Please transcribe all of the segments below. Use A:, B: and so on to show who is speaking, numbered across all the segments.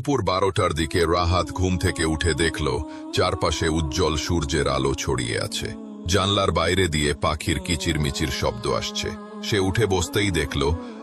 A: দুপুর বারোটার দিকে রাহাত ঘুম থেকে উঠে দেখল, চারপাশে উজ্জ্বল সূর্যের আলো ছড়িয়ে আছে। জানলার বাইরে দিয়ে পাখির কিচিরমিচির শব্দ আসছে। সে উঠে বসতেই দেখল,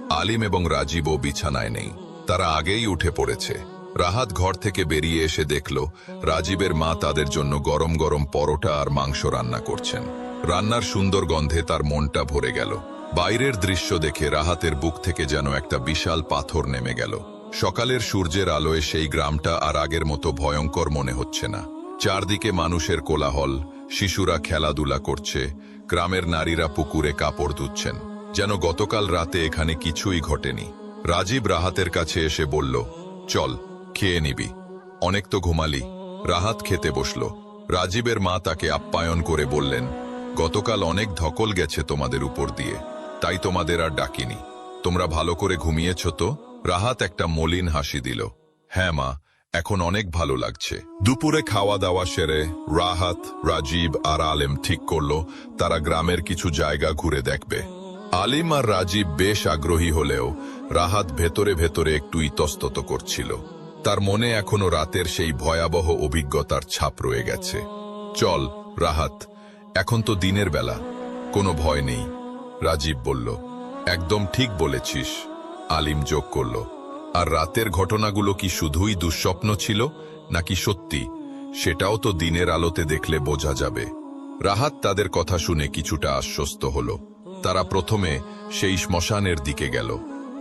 A: আলিম এবং রাজীবও বিছানায় নেই। তারা আগেই উঠে পড়েছে। রাহাত ঘর থেকে বেরিয়ে এসে দেখল, রাজীবের মা তাদের জন্য গরম গরম পরোটা আর মাংস রান্না করছেন। রান্নার সুন্দর গন্ধে তার মনটা ভরে গেল। বাইরের দৃশ্য দেখে রাহাতের বুক থেকে যেন একটা বিশাল পাথর নেমে গেল। সকালের সূর্যের আলোয় সেই গ্রামটা আর আগের মতো ভয়ঙ্কর মনে হচ্ছে না। চারদিকে মানুষের কোলাহল, শিশুরা খেলাধুলা করছে, গ্রামের নারীরা পুকুরে কাপড় ধুচ্ছেন। যেন গতকাল রাতে এখানে কিছুই ঘটেনি। রাজীব রাহাতের কাছে এসে বলল, চল, খেয়ে নিবি। অনেক তো ঘুমালি। রাহাত খেতে বসল। রাজীবের মা তাকে আপ্যায়ন করে বললেন, গতকাল অনেক ধকল গেছে তোমাদের উপর দিয়ে। তাই তোমাদের আর ডাকিনি। তোমরা ভালো করে ঘুমিয়েছ তো? রাহাত একটা মলিন হাসি দিল। হ্যাঁ মা, এখন অনেক ভালো লাগছে। দুপুরে খাওয়া দাওয়া সেরে রাহাত, রাজীব আর আলেম ঠিক করল, তারা গ্রামের কিছু জায়গা ঘুরে দেখবে। আলিম আর রাজীব বেশ আগ্রহী হলেও রাহাত ভেতরে ভেতরে একটু ইতস্তত করছিল। তার মনে এখনও রাতের সেই ভয়াবহ অভিজ্ঞতার ছাপ রয়ে গেছে। চল, রাহাত, এখন তো দিনের বেলা, কোনো ভয় নেই। রাজীব বলল, একদম ঠিক বলেছিস। আলিম যোগ করল। আর রাতের ঘটনাগুলো কি শুধুই দুঃস্বপ্ন ছিল, নাকি সত্যি? সেটাও তো দিনের আলোতে দেখলে বোঝা যাবে। রাহাত তাদের কথা শুনে কিছুটা আশ্বস্ত হল। তারা প্রথমে সেই শ্মশানের দিকে গেল।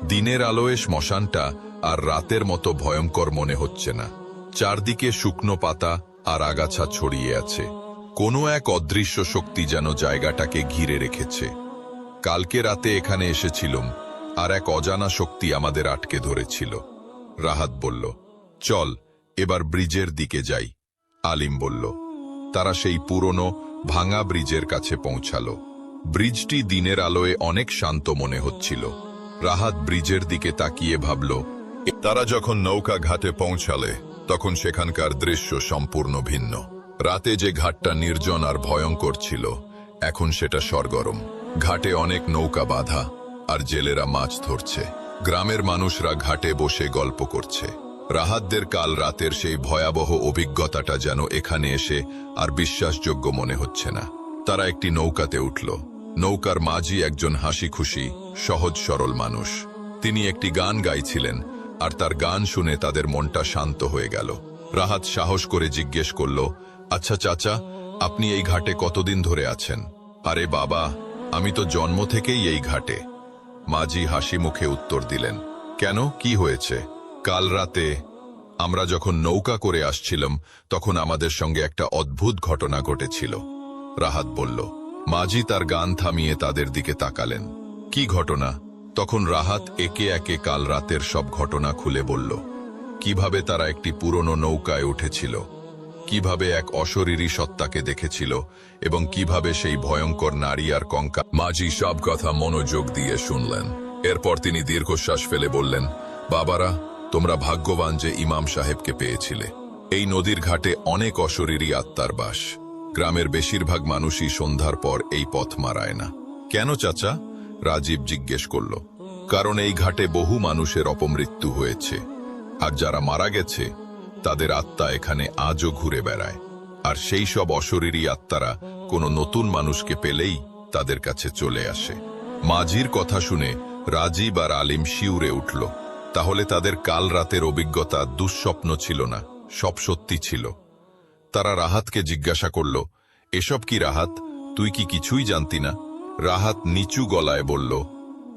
A: দিনের আলোয় শ্মশানটা আর রাতের মতো ভয়ঙ্কর মনে হচ্ছে না। চারদিকে শুকনো পাতা আর আগাছা ছড়িয়ে আছে। কোনো এক অদৃশ্য শক্তি যেন জায়গাটাকে ঘিরে রেখেছে। কালকে রাতে এখানে এসেছিলাম। আর এক অজানা শক্তি আমাদের আটকে ধরেছিল। রাহাত বলল, চল, এবার ব্রিজের দিকে যাই। আলিম বলল, তারা সেই পুরনো, ভাঙা ব্রিজের কাছে পৌঁছালো। ব্রিজটি দিনের আলোয় অনেক শান্ত মনে হচ্ছিল। রাহাত ব্রিজের দিকে তাকিয়ে ভাবল, তারা যখন নৌকা ঘাটে পৌঁছালে, তখন সেখানকার দৃশ্য সম্পূর্ণ ভিন্ন। রাতে যে ঘাটটা নির্জন আর ভয়ঙ্কর ছিল, এখন সেটা সরগরম ঘাটে অনেক নৌকা বাঁধা আর জেলেরা মাছ ধরছে। গ্রামের মানুষরা ঘাটে বসে গল্প করছে। রাহাতদের কাল রাতের সেই ভয়াবহ অভিজ্ঞতাটা যেন এখানে এসে আর বিশ্বাসযোগ্য মনে হচ্ছে না। তারা একটি নৌকাতে উঠল। নৌকার মাঝি একজন হাসি খুশি সহজ সরল মানুষ। তিনি একটি গান গাইছিলেন, আর তার গান শুনে তাদের মনটা শান্ত হয়ে গেল। রাহাত সাহস করে জিজ্ঞেস করল আচ্ছা চাচা, আপনি এই ঘাটে কতদিন ধরে আছেন? আরে বাবা, আমি তো জন্ম থেকেই এই ঘাটে। মাঝি হাসি মুখে উত্তর দিলেন, কেন? কি হয়েছে? কাল রাতে আমরা যখন নৌকা করে আসছিলাম, তখন আমাদের সঙ্গে একটা অদ্ভুত ঘটনা ঘটেছিল। রাহাত বলল, মাঝি তার গান থামিয়ে তাদের দিকে তাকালেন। কি ঘটনা? তখন রাহাত একে একে কাল রাতের সব ঘটনা খুলে বলল, কীভাবে তারা একটি পুরনো নৌকায় উঠেছিল? কীভাবে এক অশরীরী সত্তাকে দেখেছিল এবং কীভাবে সেই ভয়ঙ্কর নারী আর কঙ্কা মাঝি সব কথা মনোযোগ দিয়ে শুনলেন। এরপর তিনি দীর্ঘশ্বাস ফেলে বললেন, বাবারা, তোমরা ভাগ্যবান যে ইমাম সাহেবকে পেয়েছিলে। এই নদীর ঘাটে অনেক অশরীরী আত্মার বাস। গ্রামের বেশিরভাগ মানুষই সন্ধ্যার পর এই পথ মারায় না। কেন চাচা? রাজীব জিজ্ঞেস করল, কারণ এই ঘাটে বহু মানুষের অপমৃত্যু হয়েছে। আর যারা মারা গেছে তাদের আত্মা এখানে আজও ঘুরে বেড়ায়। আর সেই সব অশরীরী আত্মারা কোনো নতুন মানুষকে পেলেই তাদের কাছে চলে আসে। মাঝির কথা শুনে রাজীব আর আলিম শিউরে উঠল। তাহলে তাদের কাল রাতের অভিজ্ঞতা দুঃস্বপ্ন ছিল না, সব সত্যি ছিল। তারা রাহাতকে জিজ্ঞাসা করল, এসব কি রাহাত? তুই কি কিছুই জানতি না? রাহাত নিচু গলায় বলল,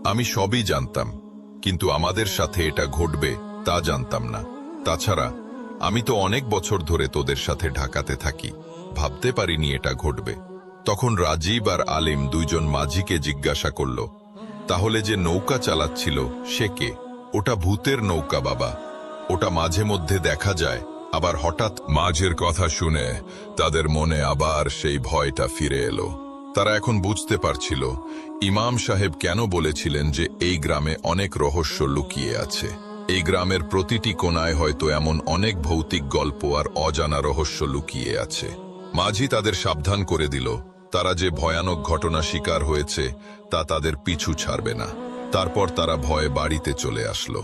A: আমি সবই জানতাম, কিন্তু আমাদের সাথে এটা ঘটবে তা জানতাম না। তাছাড়া আমি তো অনেক বছর ধরে তোদের সাথে ঢাকাতে থাকি। ভাবতে পারিনি এটা ঘটবে। তখন রাজীব আর আলিম দুইজন মাঝিকে জিজ্ঞাসা করল, তাহলে যে নৌকা চালাচ্ছিল, সে কে? ওটা ভূতের নৌকা, বাবা। ওটা মাঝে মধ্যে দেখা যায়, আবার হঠাৎ মাঝের কথা শুনে তাদের মনে আবার সেই ভয়টা ফিরে এলো। তারা এখন বুঝতে পারছিল, ইমাম সাহেব কেন বলেছিলেন যে এই গ্রামে অনেক রহস্য লুকিয়ে আছে। এই গ্রামের প্রতিটি কোনায় হয়তো এমন অনেক ভৌতিক গল্প আর অজানা রহস্য লুকিয়ে আছে। মাঝি তাদের সাবধান করে দিল, তারা যে ভয়ানক ঘটনা শিকার হয়েছে, তা তাদের পিছু ছাড়বে না। তারপর তারা ভয়ে বাড়িতে চলে আসলো।